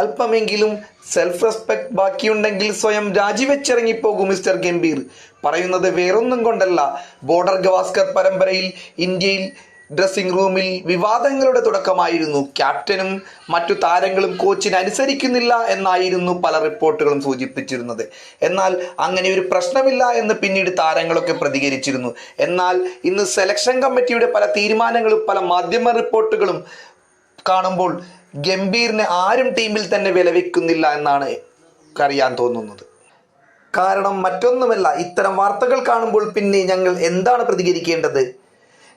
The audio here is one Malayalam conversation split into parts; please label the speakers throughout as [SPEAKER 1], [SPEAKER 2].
[SPEAKER 1] അല്പമെങ്കിലും സെൽഫ് റെസ്പെക്ട് ബാക്കിയുണ്ടെങ്കിൽ സ്വയം രാജിവെച്ചിറങ്ങിപ്പോകും മിസ്റ്റർ ഗംഭീർ. പറയുന്നത് വേറൊന്നും കൊണ്ടല്ല. ബോർഡർ ഗവാസ്കർ പരമ്പരയിൽ ഇന്ത്യയിൽ ഡ്രസ്സിംഗ് റൂമിൽ വിവാദങ്ങളുടെ തുടക്കമായിരുന്നു. ക്യാപ്റ്റനും മറ്റു താരങ്ങളും കോച്ചിനെ അനുസരിക്കുന്നില്ല എന്നായിരുന്നു പല റിപ്പോർട്ടുകളും സൂചിപ്പിച്ചിരുന്നത്. എന്നാൽ അങ്ങനെ ഒരു പ്രശ്നമില്ല എന്ന് പിന്നീട് താരങ്ങളൊക്കെ പ്രതികരിച്ചിരുന്നു. എന്നാൽ ഇന്ന് സെലക്ഷൻ കമ്മിറ്റിയുടെ പല തീരുമാനങ്ങളും പല മാധ്യമ റിപ്പോർട്ടുകളും കാണുമ്പോൾ ഗംഭീറിനെ ആരും ടീമിൽ തന്നെ വിലവെക്കുന്നില്ല എന്നാണ് അറിയാൻ തോന്നുന്നത്. കാരണം മറ്റൊന്നുമല്ല ഇത്തരം വാർത്തകൾ കാണുമ്പോൾ പിന്നെ ഞങ്ങൾ എന്താണ് പ്രതികരിക്കേണ്ടത്?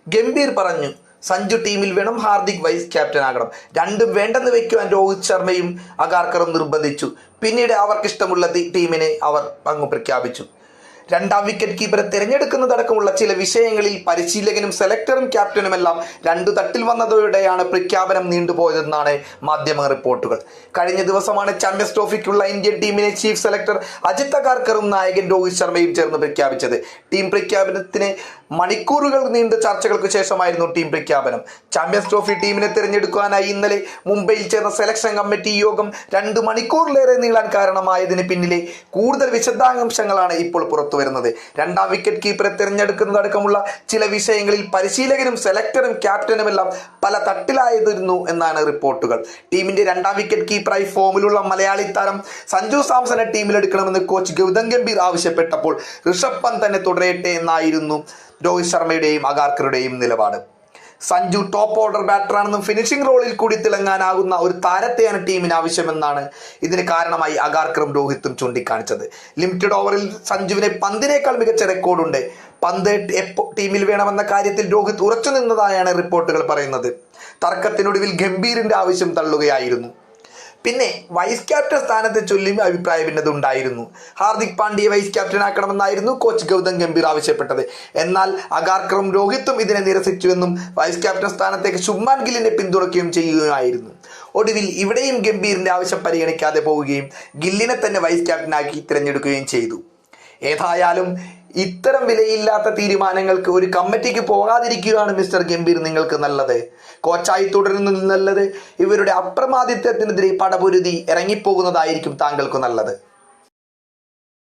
[SPEAKER 1] ഗംഭീർ പറഞ്ഞു സഞ്ജു ടീമിൽ വേണം ഹാർദിക് വൈസ് ക്യാപ്റ്റൻ ആകണം. രണ്ടും വേണ്ടെന്ന് വെക്കുവാൻ രോഹിത് ശർമ്മയും അഗാർക്കറും നിർബന്ധിച്ചു. പിന്നീട് അവർക്കിഷ്ടമുള്ള ടീമിനെ അവർ അങ്ങ് പ്രഖ്യാപിച്ചു. രണ്ടാം വിക്കറ്റ് കീപ്പറെ തിരഞ്ഞെടുക്കുന്നതടക്കമുള്ള ചില വിഷയങ്ങളിൽ പരിശീലകനും സെലക്ടറും ക്യാപ്റ്റനുമെല്ലാം രണ്ടു തട്ടിൽ വന്നതോടെയാണ് പ്രഖ്യാപനം നീണ്ടുപോയതെന്നാണ് മാധ്യമ റിപ്പോർട്ടുകൾ. കഴിഞ്ഞ ദിവസമാണ് ചാമ്പ്യൻസ് ട്രോഫിക്കുള്ള ഇന്ത്യൻ ടീമിനെ ചീഫ് സെലക്ടർ അജിത് അഗാർക്കറും നായകൻ രോഹിത് ശർമ്മയും ചേർന്ന് പ്രഖ്യാപിച്ചത്. ടീം പ്രഖ്യാപനത്തിന് മണിക്കൂറുകൾ നീണ്ട ചർച്ചകൾക്ക് ശേഷമായിരുന്നു ടീം പ്രഖ്യാപനം. ചാമ്പ്യൻസ് ട്രോഫി ടീമിനെ തിരഞ്ഞെടുക്കാനായി ഇന്നലെ മുംബൈയിൽ ചേർന്ന സെലക്ഷൻ കമ്മിറ്റി യോഗം രണ്ട് മണിക്കൂറിലേറെ നീളാൻ കാരണമായതിന് പിന്നിലെ കൂടുതൽ വിശദാംശങ്ങളാണ് ഇപ്പോൾ പുറത്തു വരുന്നത്. രണ്ടാം വിക്കറ്റ് കീപ്പറെ തിരഞ്ഞെടുക്കുന്നതടക്കമുള്ള ചില വിഷയങ്ങളിൽ പരിശീലകനും സെലക്ടറും ക്യാപ്റ്റനും എല്ലാം പല തട്ടിലായിരുന്നു എന്നാണ് റിപ്പോർട്ടുകൾ. ടീമിന്റെ രണ്ടാം വിക്കറ്റ് കീപ്പറായി ഫോമിലുള്ള മലയാളി താരം സഞ്ജു സാംസനെ ടീമിലെടുക്കണമെന്ന് കോച്ച് ഗൗതം ഗംഭീർ ആവശ്യപ്പെട്ടപ്പോൾ ഋഷഭ് പന്ത് തന്നെ തുടരട്ടെ എന്നായിരുന്നു രോഹിത് ശർമ്മയുടെയും അഗാർക്കറുടെയും നിലപാട്. സഞ്ജു ടോപ്പ് ഓർഡർ ബാറ്ററാണെന്നും ഫിനിഷിംഗ് റോളിൽ കൂടി തിളങ്ങാനാകുന്ന ഒരു താരത്തെയാണ് ടീമിന് ആവശ്യമെന്നാണ് ഇതിന് കാരണമായി അഗാർക്കറും രോഹിത്തും ചൂണ്ടിക്കാണിച്ചത്. ലിമിറ്റഡ് ഓവറിൽ സഞ്ജുവിനെ പന്തിനേക്കാൾ മികച്ച റെക്കോർഡുണ്ട് പന്ത് ടീമിൽ വേണമെന്ന കാര്യത്തിൽ രോഹിത് ഉറച്ചു നിന്നതായാണ് റിപ്പോർട്ടുകൾ പറയുന്നത്. തർക്കത്തിനൊടുവിൽ ഗംഭീറിന്റെ ആവശ്യം തള്ളുകയായിരുന്നു. പിന്നെ വൈസ് ക്യാപ്റ്റൻ സ്ഥാനത്തെ ചൊല്ലി അഭിപ്രായ ഭിന്നത ഉണ്ടായിരുന്നു. ഹാർദിക് പാണ്ഡ്യയെ വൈസ് ക്യാപ്റ്റൻ ആക്കണമെന്നായിരുന്നു കോച്ച് ഗൗതം ഗംഭീർ ആവശ്യപ്പെട്ടത്. എന്നാൽ അഗാർക്കറും രോഹിത്തും ഇതിനെ നിരസിച്ചുവെന്നും വൈസ് ക്യാപ്റ്റൻ സ്ഥാനത്തേക്ക് ശുഭ്മാൻ ഗില്ലിനെ പിന്തുണയ്ക്കുകയും ചെയ്യുകയായിരുന്നു ഒടുവിൽ ഇവിടെയും ഗംഭീറിന്റെ ആവശ്യം പരിഗണിക്കാതെ പോവുകയും ഗില്ലിനെ തന്നെ വൈസ് ക്യാപ്റ്റനാക്കി തിരഞ്ഞെടുക്കുകയും ചെയ്തു. ഏതായാലും ഇത്തരം വിലയില്ലാത്ത തീരുമാനങ്ങൾക്ക് ഒരു കമ്മിറ്റിക്ക് പോകാതിരിക്കുകയാണ് മിസ്റ്റർ ഗംഭീർ നിങ്ങൾക്ക് നല്ലത്. കോച്ചായി തുടരുന്നതിൽ നല്ലത്. ഇവരുടെ അപ്രമാദിത്വത്തിനെതിരെ പടപൊരുതി ഇറങ്ങിപ്പോകുന്നതായിരിക്കും താങ്കൾക്ക് നല്ലത്.